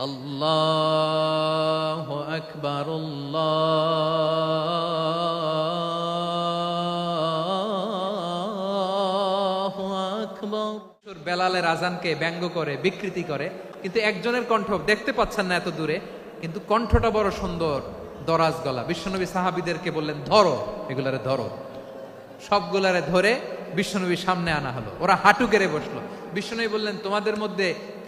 আল্লাহ আকবর বেলালের আজানকে ব্যঙ্গ করে, বিকৃতি করে, কিন্তু একজনের কণ্ঠ দেখতে পাচ্ছেন না এত দূরে, কিন্তু কণ্ঠটা বড় সুন্দর, দরাজ গলা। বিশ্বনবী সাহাবিদেরকে বললেন, ধরো। এগুলারে ধরো। সবগুলারে ধরে বিশ্বনবীর সামনে আনা হলো। ওরা হাঁটু কেড়ে বসল। বিশ্বনবী বললেন, তোমাদের মধ্যে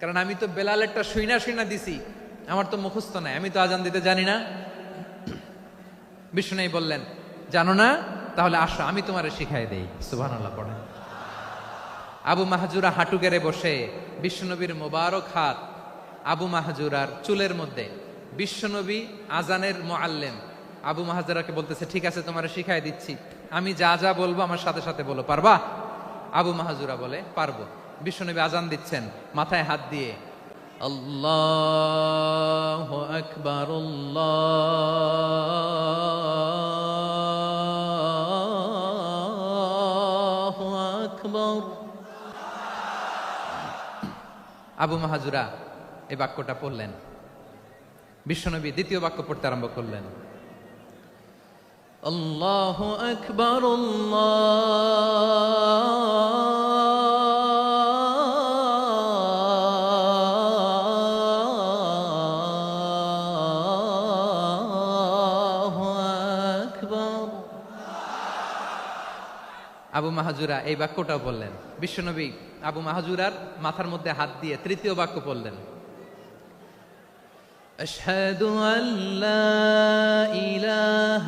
কারণ আমি তো বেলালেরটা শুইনা শুইনা দিছি। আমার তো মুখস্থ নাই, আমি তো আজান দিতে জানি না। বিষ্ণু বললেন, জানো না? তাহলে আসো, আমি তোমারে শিখাই দেই। আল্লাহ পড়েন। আবু মাহাজুরা হাঁটু গেড়ে বসে বিশ্বনবীর মোবারক হাত আবু মাহাজুরার চুলের মধ্যে। বিশ্বনবী আজানের মোয়াল্লেম আবু মাহাজুরাকে বলতেছে, ঠিক আছে, তোমার শিখাই দিচ্ছি। আমি যা যা বলব, আমার সাথে সাথে বলো, পারবা? আবু মাহাজুরা বলে, পারব। বিশ্বনবী আজান দিচ্ছেন মাথায় হাত দিয়ে। আল্লাহ আকবর। আবু মাহাজুরা এই বাক্যটা পড়লেন। বিশ্বনবী দ্বিতীয় বাক্য পড়তে আরম্ভ করলেন। আল্লাহ আকবর আল্লাহ আবু মাহাজুরা এই বাক্যটাও বললেন বিশ্বনবী আবু মাহাজুরার মাথার মধ্যে হাত দিয়ে তৃতীয় বাক্য পড়লেন أشهد أن لا إله